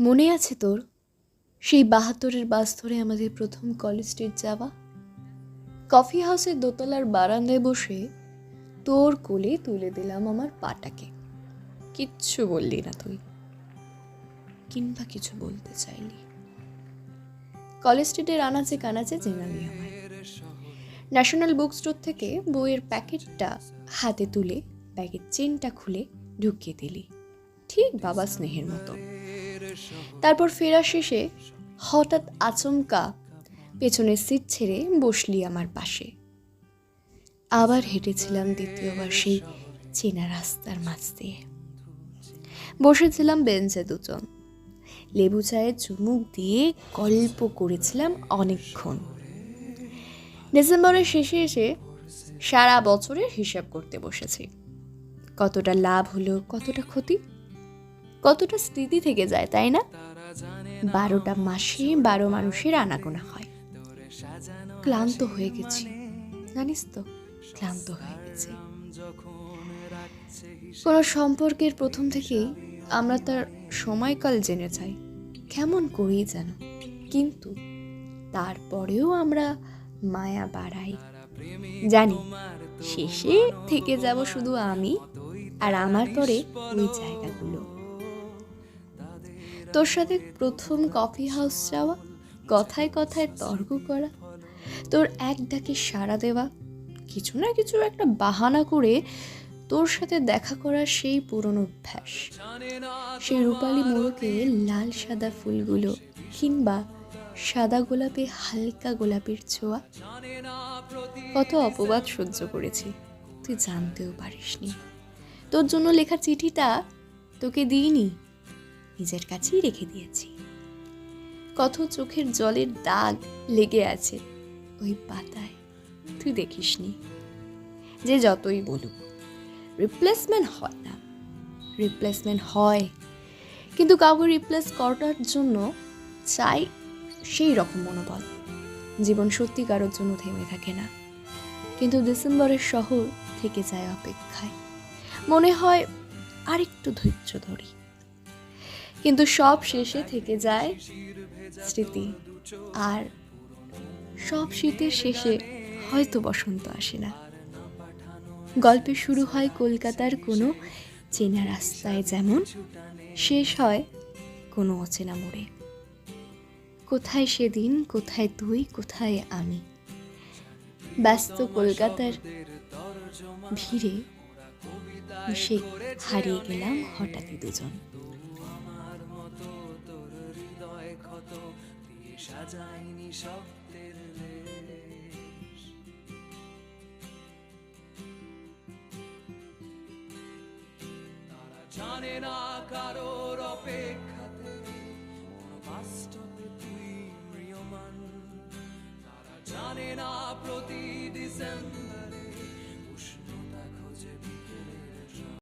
মনে আছে তোর? সেই বাহাত্তরের বাস ধরে আমাদের প্রথম কলেজ স্ট্রিট যাওয়া? কফি হাউসের দোতলার বারান্দায় বসে তোর কোলে তুলে দিলাম আমার পাটাকে। কিচ্ছু বললি না তুই। কিংবা কিছু বলতে চাইলি। কলেজ স্ট্রিটের আনাচে কানাচে চেনালি আমায়। ন্যাশনাল বুক স্টোর থেকে বইয়ের প্যাকেটটা হাতে তুলে ব্যাগের চেনটা খুলে ঢুকিয়ে দিলি। ঠিক বাবা স্নেহের মতো। তারপর ফেরা শেষে হঠাৎ আচমকা পেছনের সিট ছেড়ে বসলি আমার পাশে। আবার হেঁটেছিলাম দ্বিতীয়বার সেই চেনা রাস্তার মাঝ দিয়ে। বসেছিলাম বেঞ্চে দুজন। লেবু চায়ে চুমুক দিয়ে গল্প করেছিলাম অনেকক্ষণ। ডিসেম্বরের শেষে এসে সারা বছরের হিসাব করতে বসেছি। কতটা লাভ হলো, কতটা ক্ষতি কতটা স্মৃতি থেকে যায়, তাই না? বারোটা মাসে বারো মানুষের আনাগোনা হয়। ক্লান্ত হয়ে গেছি। জানিস তো, ক্লান্ত হয়ে গেছি। কোনো সম্পর্কের প্রথম থেকেই আমরা তার সময়কাল জেনে চাই কেমন করি যেন। কিন্তু তারপরেও আমরা মায়া বাড়াই। জানি, শেষে থেকে যাব শুধু আমি আর আমার পরে ওই জায়গাগুলো। তোর সাথে প্রথম কফি হাউস যাওয়া, কথায় কথায় তর্ক করা, তোর এক ডাকে সাড়া দেওয়া, কিছু না কিছু একটা বাহানা করে তোর সাথে দেখা করার সেই পুরনো অভ্যাস। সেই রূপালি মোড়কে লাল সাদা ফুলগুলো কিংবা সাদা গোলাপে হালকা গোলাপের ছোঁয়া, কত অপবাদ সহ্য করেছি, তুই জানতেও পারিসনি। তোর জন্য লেখা চিঠিটা তোকে দিইনি। নিজের কাছেই রেখে দিয়েছি। কত চোখের জলের দাগ লেগে আছে ওই পাতায়। তুই দেখিসনি যে যতই বলুক রিপ্লেসমেন্ট হয় না। রিপ্লেসমেন্ট হয়। কিন্তু কাউকে রিপ্লেস করার জন্য চাই সেই রকম মনোবল। জীবন সত্যি কারোর জন্য থেমে থাকে না। কিন্তু ডিসেম্বরের শহর থেকে যায় অপেক্ষায়। মনে হয় আরেকটু ধৈর্য ধরি। কিন্তু সব শেষে থেকে যায় স্মৃতি। আর সব শীতের শেষে হয়তো বসন্ত আসে না। গল্পে শুরু হয় কলকাতার কোনো চেনা রাস্তায় যেমন, শেষ হয় কোনো অচেনা মোড়ে। কোথায় সেদিন, কোথায় তুই, কোথায় আমি? ব্যস্ত কলকাতার ভিড়ে সে হারিয়ে গেলাম হঠাৎই দুজন। সাজাইনি শব্দের। তারা জানে না কারোর অপেক্ষাতে বাস্তবে তুই মৃয়মান তারা জানে না প্রতি ডিসেম্বর